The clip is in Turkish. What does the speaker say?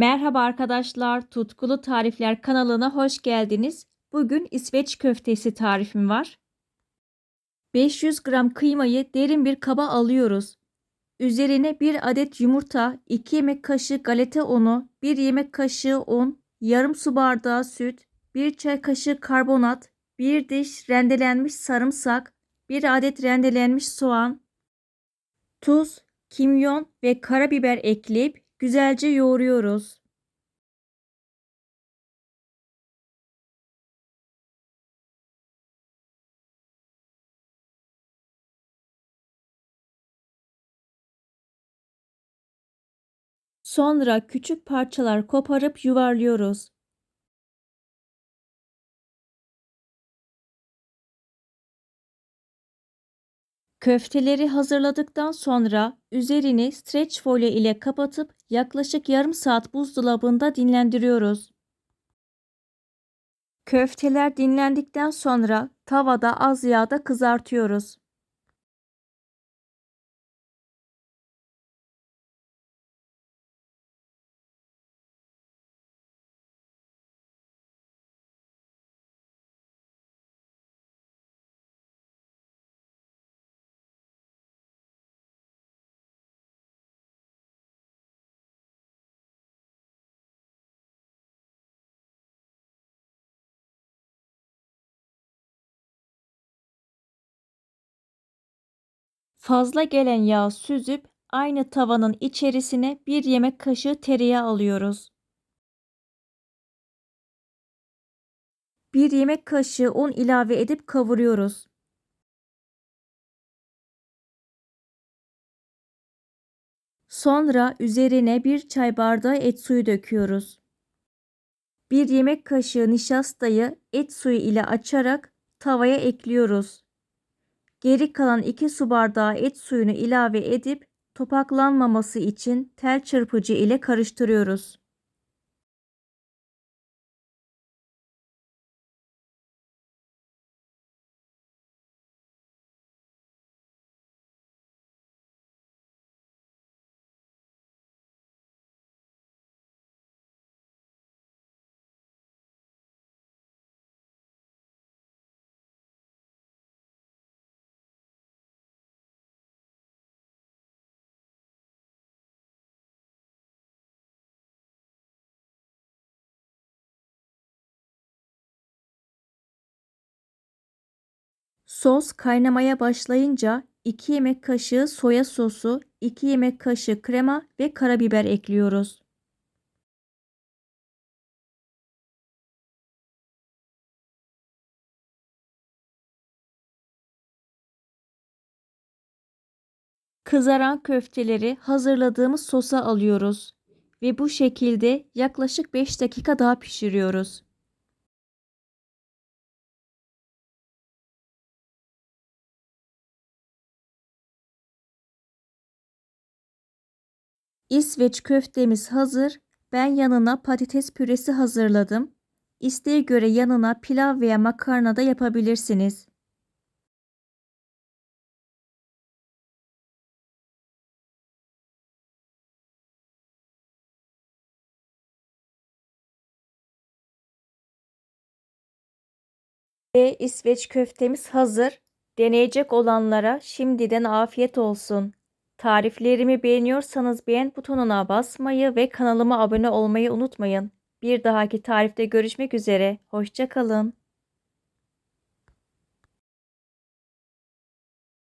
Merhaba arkadaşlar, Tutkulu Tarifler kanalına hoş geldiniz. Bugün İsveç köftesi tarifim var. 500 gram kıymayı derin bir kaba alıyoruz. Üzerine 1 adet yumurta, 2 yemek kaşığı galeta unu, 1 yemek kaşığı un, yarım su bardağı süt, 1 çay kaşığı karbonat, 1 diş rendelenmiş sarımsak, 1 adet rendelenmiş soğan, tuz, kimyon ve karabiber ekleyip güzelce yoğuruyoruz. Sonra küçük parçalar koparıp yuvarlıyoruz. Köfteleri hazırladıktan sonra üzerini streç folyo ile kapatıp yaklaşık yarım saat buzdolabında dinlendiriyoruz. Köfteler dinlendikten sonra tavada az yağda kızartıyoruz. Fazla gelen yağı süzüp aynı tavanın içerisine bir yemek kaşığı tereyağı alıyoruz. Bir yemek kaşığı un ilave edip kavuruyoruz. Sonra üzerine bir çay bardağı et suyu döküyoruz. Bir yemek kaşığı nişastayı et suyu ile açarak tavaya ekliyoruz. Geri kalan 2 su bardağı et suyunu ilave edip topaklanmaması için tel çırpıcı ile karıştırıyoruz. Sos kaynamaya başlayınca 2 yemek kaşığı soya sosu, 2 yemek kaşığı krema ve karabiber ekliyoruz. Kızaran köfteleri hazırladığımız sosa alıyoruz ve bu şekilde yaklaşık 5 dakika daha pişiriyoruz. İsveç köftemiz hazır. Ben yanına patates püresi hazırladım. İsteğe göre yanına pilav veya makarna da yapabilirsiniz. Ve İsveç köftemiz hazır. Deneyecek olanlara şimdiden afiyet olsun. Tariflerimi beğeniyorsanız beğen butonuna basmayı ve kanalıma abone olmayı unutmayın. Bir dahaki tarifte görüşmek üzere. Hoşçakalın.